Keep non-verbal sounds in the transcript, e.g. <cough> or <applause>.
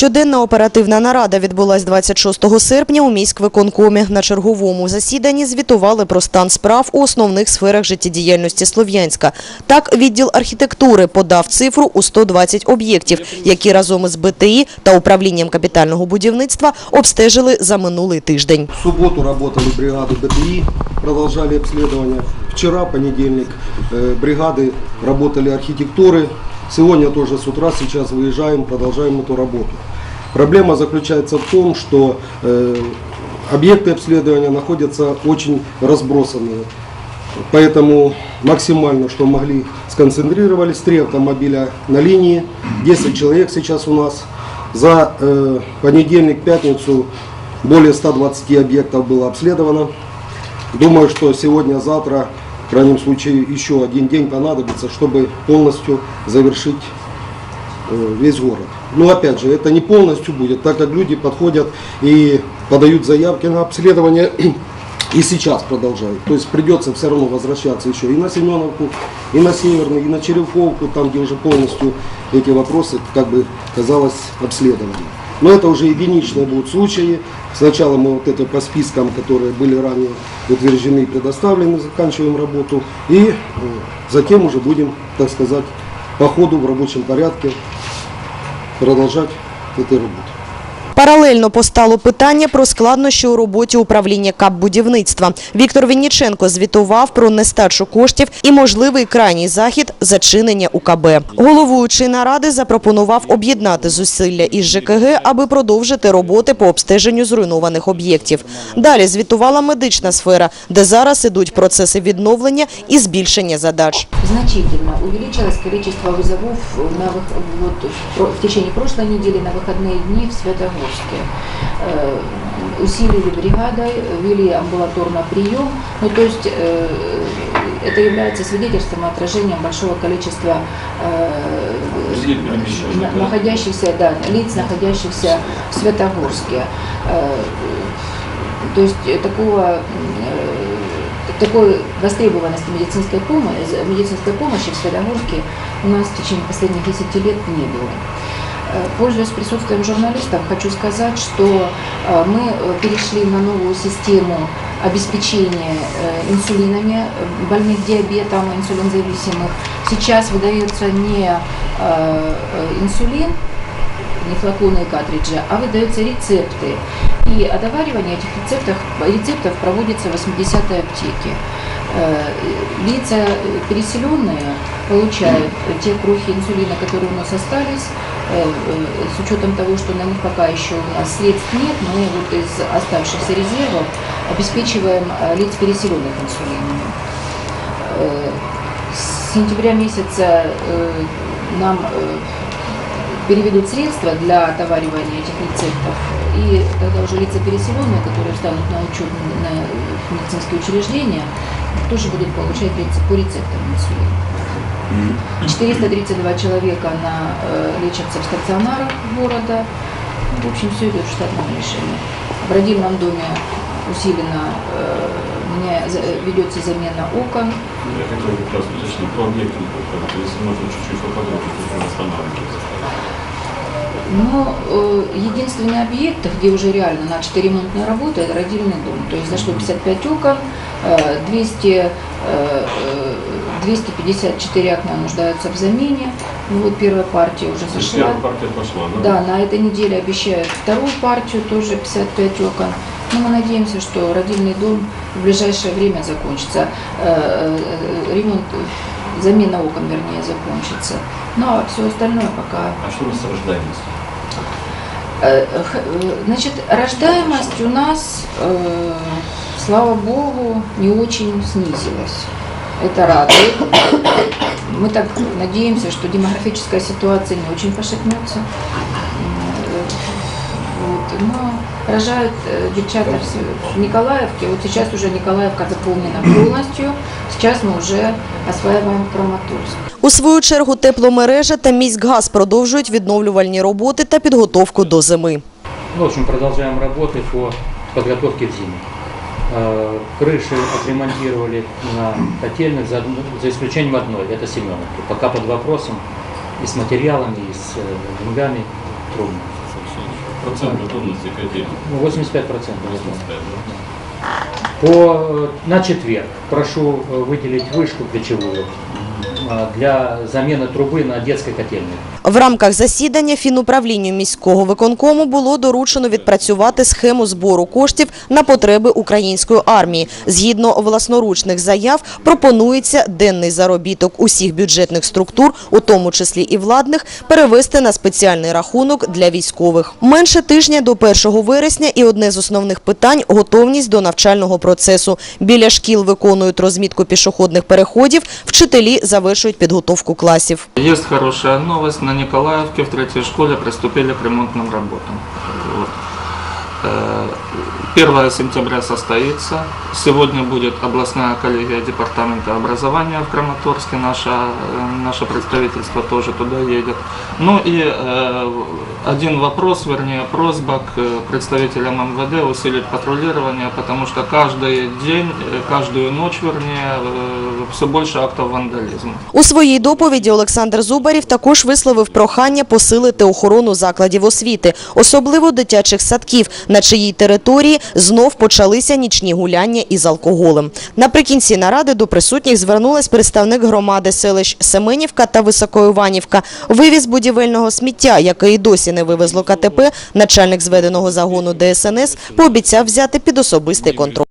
Щоденна оперативна нарада відбулась 26 серпня у міськвиконкомі. На черговому засіданні звітували про стан справ у основних сферах життєдіяльності Слов'янська. Так, відділ архітектури подав цифру у 120 об'єктів, які разом із БТІ та управлінням капітального будівництва обстежили за минулий тиждень. В субботу работали бригады БТИ, продолжали обследование. Вчера, понедельник, э, бригады работали архитектуры. Сегодня тоже с утра, сейчас выезжаем, продолжаем эту работу. Проблема заключается в том, что э, объекты обследования находятся очень разбросанные. Поэтому максимально, что могли, сконцентрировались. Три автомобиля на линии, 10 человек сейчас у нас. За э, понедельник, пятницу более 120 объектов было обследовано. Думаю, что сегодня-завтра, в крайнем случае, еще один день понадобится, чтобы полностью завершить э, весь город. Но опять же, это не полностью будет, так как люди подходят и подают заявки на обследование <clears throat> и сейчас продолжают. То есть придется все равно возвращаться еще и на Семеновку, и на Северный, и на Черевковку, там где уже полностью эти вопросы, как бы казалось, обследованы. Но это уже единичные будут случаи. Сначала мы вот это по спискам, которые были ранее утверждены и предоставлены, заканчиваем работу. И э, затем уже будем, так сказать, по ходу в рабочем порядке продолжать этой работу. Паралельно постало питання про складнощі у роботі управління капбудівництва. Віктор Вінніченко звітував про нестачу коштів і можливий крайній захід зачинення УКБ. Головуючий наради запропонував об'єднати зусилля із ЖКГ, аби продовжити роботи по обстеженню зруйнованих об'єктів. Далі звітувала медична сфера, де зараз ідуть процеси відновлення і збільшення задач. значительно увеличилось количество вызовов на вых- вот, в про- в течение прошлой недели на выходные дни в Светогорске. Э, Усилили бригадой, вели амбулаторный прием. Ну, то есть э, это является свидетельством и отражением большого количества э, находящихся, да, лиц, находящихся в Светогорске. Э, То есть такого такой востребованности медицинской помощи, медицинской помощи в Светогорске у нас в течение последних 10 лет не было. Э, Пользуясь присутствием журналистов, хочу сказать, что э, мы э, перешли на новую систему обеспечения инсулинами больных диабетом, инсулинзависимых. Сейчас выдается не инсулин, не флаконы и картриджи, а выдаются рецепты. И отоваривание этих рецептов, рецептов проводится в 80-й аптеке. Э, Лица переселенные получают те крохи инсулина, которые у нас остались, э, э, с учетом того, что на них пока еще у нас средств нет, мы вот из оставшихся резервов обеспечиваем лиц переселенных инсулинами. Э, С сентября месяца нам переведут средства для отоваривания этих рецептов. И тогда уже лица переселенные, которые встанут на учет на медицинские учреждения, тоже будут получать по рецептам инсулина. 432 человека на, э, лечатся в стационарах города. В общем, все идет в штатном режиме. В родильном доме усиленно э, меня- за- э, ведется замена окон. Я хотел бы как раз уточнить про объекты, если можно чуть-чуть поподробнее. Но э, единственный объект, где уже реально начаты ремонтные работы, это родильный дом. То есть зашло 55 окон, э, 200, э, э, 254 окна нуждаются в замене. Ну вот первая партия уже зашла. первая партия пошла, Да, на этой неделе обещают вторую партию, тоже 55 окон. Но мы надеемся, что родильный дом в ближайшее время закончится. Э, э, Ремонт, э, замена окон, вернее, закончится. Ну а все остальное пока А что у нас с рождаемостью? Э, э, Значит, рождаемость у нас, э, слава богу, не очень снизилась. Это радует. Мы так надеемся, что демографическая ситуация не очень пошатнется. Э, Вот. Но рожают э, девчата в Николаевке. Вот сейчас уже Николаевка заполнена полностью. Сейчас мы уже осваиваем Краматорск. У свою чергу тепломережа та міськгаз продовжують відновлювальні роботи та підготовку до зими. В общем, продолжаем работы по подготовке к зиме. Э, Крыши отремонтировали на котельных, за, одну- за исключением одной, это Семеновки. Пока под вопросом и с материалами, и с э, деньгами трудно. Процент готовности котельной. Ну, 85 процентов. 85, да? По, э, на четверг прошу э, выделить вышку плечевую э, для замены трубы на детской котельной. В рамках засідання фінуправлінню міського виконкому було доручено відпрацювати схему збору коштів на потреби української армії. Згідно власноручних заяв, пропонується денний заробіток усіх бюджетних структур, у тому числі і владних, перевести на спеціальний рахунок для військових. Менше тижня до 1 вересня і одне з основних питань – готовність до навчального процесу. Біля шкіл виконують розмітку пішохідних переходів, вчителі завершують підготовку класів. Есть хорошая новость. На Николаевке в третьей школе приступили к ремонтным работам. Вот. Э, 1 сентября состоится. Сегодня будет областная коллегия департамента образования в Краматорске. Наше, э, наше представительство тоже туда едет. Ну и э, один вопрос, вернее просьба к э, представителям МВД усилить патрулирование, потому что каждый день, э, каждую ночь, вернее, все больше актов вандализма. У своїй доповіді Олександр Зубарів також висловив прохання посилити охорону закладів освіти, особливо дитячих садків, на чиїй території знов почалися нічні гуляння із алкоголем. Наприкінці наради до присутніх звернулась представник громади селищ Семенівка та Високоіванівка. Вивіз будівельного сміття, яке і досі не вивезло КТП, начальник зведеного загону ДСНС пообіцяв взяти під особистий контроль.